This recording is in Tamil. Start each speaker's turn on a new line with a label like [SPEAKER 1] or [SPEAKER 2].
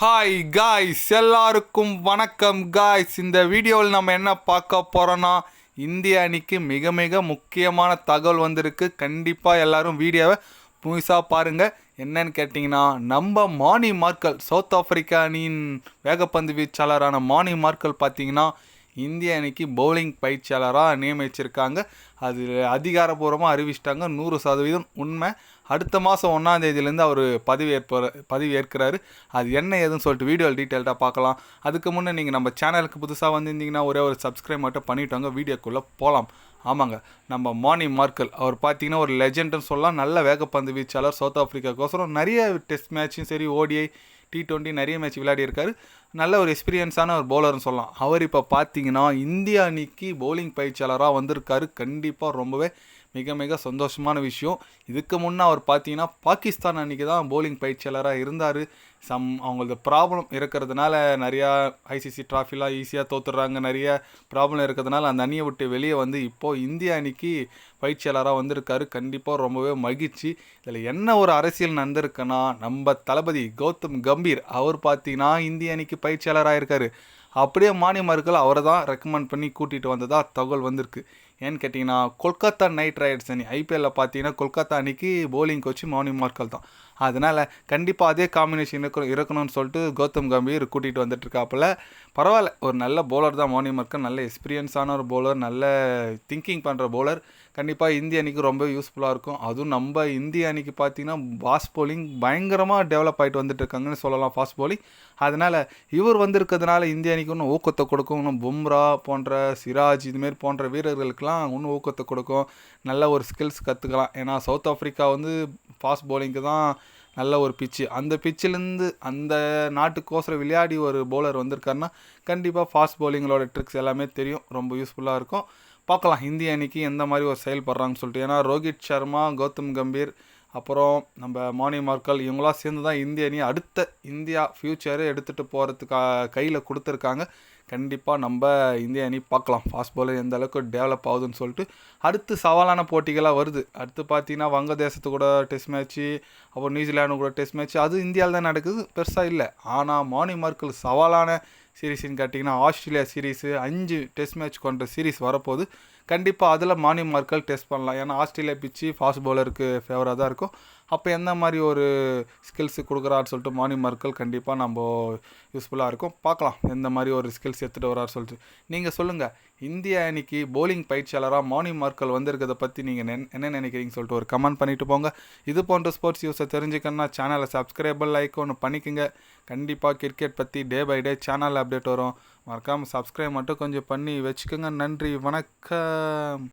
[SPEAKER 1] ஹாய் காய்ஸ் எல்லாருக்கும் வணக்கம். காய்ஸ் இந்த வீடியோவில் நம்ம என்ன பார்க்க போகிறோன்னா இந்திய அணிக்கு மிக மிக முக்கியமான தகவல் வந்திருக்கு. கண்டிப்பாக எல்லாரும் வீடியோவை புதுசாக பாருங்கள் என்னன்னு கேட்டிங்கன்னா நம்ம மானி மார்க்கல் சவுத் ஆப்பிரிக்கா அணியின் வேகப்பந்து வீச்சாளரான மானி மார்க்கல் பார்த்தீங்கன்னா இந்திய அணிக்கு பவுலிங் பயிற்சியாளராக நியமிச்சிருக்காங்க. அது அதிகாரப்பூர்வமாக அறிவிச்சிட்டாங்க. நூறு சதவீதம் உண்மை. அடுத்த மாதம் ஒன்றாம் தேதியிலேருந்து அவர் பதவி ஏற்ப பதவி ஏற்கிறாரு அது என்ன ஏதுன்னு சொல்லிட்டு வீடியோ டீட்டெயில்டாக பார்க்கலாம். அதுக்கு முன்னே நீங்கள் நம்ம சேனலுக்கு புதுசாக வந்திருந்தீங்கன்னா ஒரே ஒரு சப்ஸ்கிரைப் மட்டும் பண்ணிவிட்டாங்க வீடியோக்குள்ளே போகலாம் ஆமாங்க. நம்ம மார்னிங் மார்க்கல். அவர் பார்த்தீங்கன்னா ஒரு லெஜெண்டுன்னு சொல்லலாம். நல்ல வேகப்பந்து வீச்சாளர். சவுத் ஆஃப்ரிக்காக்கோசரம் நிறைய டெஸ்ட் மேட்சும் சரி ஓடிஐ டி ட்வெண்ட்டி நிறைய மேட்ச் விளையாடி இருக்காரு நல்ல ஒரு எக்ஸ்பீரியன்ஸான ஒரு பவுலர்னு சொல்லலாம். அவர் இப்போ பார்த்தீங்கன்னா இந்தியா அணிக்கு பவுலிங் பயிற்சியாளராக வந்திருக்காரு. கண்டிப்பாக ரொம்பவே மிக மிக சந்தோஷமான விஷயம். இதுக்கு முன்னே அவர் பார்த்தீங்கன்னா பாகிஸ்தான் அன்றைக்கி தான் பவுலிங் பயிற்சியாளராக இருந்தார். சம் அவங்களது ப்ராப்ளம் இருக்கிறதுனால நிறையா ஐசிசி ட்ராஃபிலாம் ஈஸியாக தோத்துடுறாங்க. நிறைய ப்ராப்ளம் இருக்கிறதுனால அந்த அணியை விட்டு வெளியே வந்து இப்போது இந்திய அணிக்கு பயிற்சியாளராக வந்திருக்காரு. கண்டிப்பாக ரொம்பவே மகிழ்ச்சி. இதில் என்ன ஒரு அரசியல் நடந்திருக்குன்னா நம்ம தளபதி கௌதம் கம்பீர் அவர் பார்த்தீங்கன்னா இந்திய அணிக்கு பயிற்சியாளராக இருக்கார் அப்படியே மானியமார்கள் அவரை தான் ரெக்கமெண்ட் பண்ணி கூட்டிகிட்டு வந்ததாக தகவல் வந்திருக்கு. ஏன்னு கேட்டிங்கன்னா கொல்கத்தா நைட் ரைடர்ஸ் அணி ஐபிஎல்லில் பார்த்தீங்கன்னா கொல்கத்தா அணிக்கு போலிங் கோச்சு மௌனி மார்க்கல் தான். அதனால் கண்டிப்பாக அதே காம்பினேஷன் இருக்கணும் இருக்கணும்னு சொல்லிட்டு கௌதம் கம்பீர் கூட்டிகிட்டு வந்துட்டுருக்காப்புல. பரவாயில்ல ஒரு நல்ல பவுலர் தான் மோனி மர்க்கன் நல்ல எக்ஸ்பீரியன்ஸான ஒரு பவுலர் நல்ல திங்கிங் பண்ணுற போலர் கண்டிப்பாக இந்திய அணிக்கு ரொம்ப யூஸ்ஃபுல்லாக இருக்கும். அதுவும் நம்ம இந்திய அணிக்கு பார்த்தீங்கன்னா ஃபாஸ்ட் போலிங் பயங்கரமாக டெவலப் ஆகிட்டு வந்துட்டு இருக்காங்கன்னு சொல்லலாம் ஃபாஸ்ட் போலிங் அதனால் இவர் வந்திருக்கிறதுனால இந்திய அணிக்கு இன்னும் ஊக்கத்தை கொடுக்கும். இன்னும் பும்ரா போன்ற சிராஜ் இதுமாரி போன்ற வீரர்களுக்கெல்லாம் இன்னும் ஊக்கத்தை கொடுக்கும். நல்ல ஒரு ஸ்கில்ஸ் கற்றுக்கலாம் ஏன்னா சவுத் ஆஃப்ரிக்கா வந்து ஃபாஸ்ட் போலிங்க்கு தான் நல்ல ஒரு பிச்சு அந்த பிச்சிலேருந்து அந்த நாட்டுக்கோசரம் விளையாடி ஒரு பவுலர் வந்திருக்காருன்னா கண்டிப்பாக ஃபாஸ்ட் பவுலிங்களோட ட்ரிக்ஸ் எல்லாமே தெரியும். ரொம்ப யூஸ்ஃபுல்லாக இருக்கும். பார்க்கலாம் இந்திய அணிக்கு எந்த மாதிரி ஒரு செயல்படுறாங்கன்னு சொல்லிட்டு. ஏன்னா ரோஹித் சர்மா கௌதம் கம்பீர் அப்புறம் நம்ம மானி மார்க்கல் இவங்களாம் சேர்ந்து தான் இந்திய அணி அடுத்த இந்தியா ஃப்யூச்சரை எடுத்துகிட்டு போகிறதுக்கா கையில் கொடுத்துருக்காங்க. கண்டிப்பாக நம்ம இந்திய அணி பார்க்கலாம். ஃபாஸ்ட் பாலர் எந்த அளவுக்கு டெவலப் ஆகுதுன்னு சொல்லிட்டு அடுத்து சவாலான போட்டிகளாக வருது. அடுத்து பார்த்தீங்கன்னா வங்கதேசத்து கூட டெஸ்ட் மேட்ச்சு அப்புறம் நியூசிலாண்டு கூட டெஸ்ட் மேட்ச் அது இந்தியாவில் தான் நடக்குது. பெருசாக இல்லை. ஆனால் மானி மார்க்கல் சவாலான சீரீஸ்ன்னு கேட்டிங்கன்னா ஆஸ்திரேலியா சீரீஸு அஞ்சு டெஸ்ட் மேட்ச் கொண்ட சீரீஸ் வரப்போகுது. கண்டிப்பாக அதில் மார்னிங் மார்க்கல் டெஸ்ட் பண்ணலாம். ஏன்னா ஆஸ்திரேலியா பிச்சு ஃபாஸ்ட் பவுலருக்கு ஃபேவராக தான் இருக்கும். அப்போ எந்த மாதிரி ஒரு ஸ்கில்ஸு கொடுக்குறாரு சொல்லிட்டு மார்னிங் மார்க்கல் கண்டிப்பாக நம்ம யூஸ்ஃபுல்லாக இருக்கும். பார்க்கலாம் எந்த மாதிரி ஒரு ஸ்கில்ஸ் எடுத்துகிட்டு வராரு சொல்லிட்டு. நீங்கள் சொல்லுங்கள் இந்திய அணிக்கு போலிங் பயிற்சியாளராக மார்னிங் மார்க்கல் வந்திருக்கிறத பற்றி நீங்கள் என்ன நினைக்கிறீங்க சொல்லிட்டு ஒரு கமெண்ட் பண்ணிவிட்டு போங்க. இது போன்ற ஸ்போர்ட்ஸ் யூஸை தெரிஞ்சுக்கணுன்னா சேனலை சப்ஸ்கிரைபர் லைக் ஒன்று பண்ணிக்கோங்க. கண்டிப்பாக கிரிக்கெட் பற்றி day by day channel update வரும். மறக்காமல் சப்ஸ்கிரைப் மட்டும் கொஞ்சம் பண்ணி வச்சுக்கோங்க. நன்றி வணக்கம்.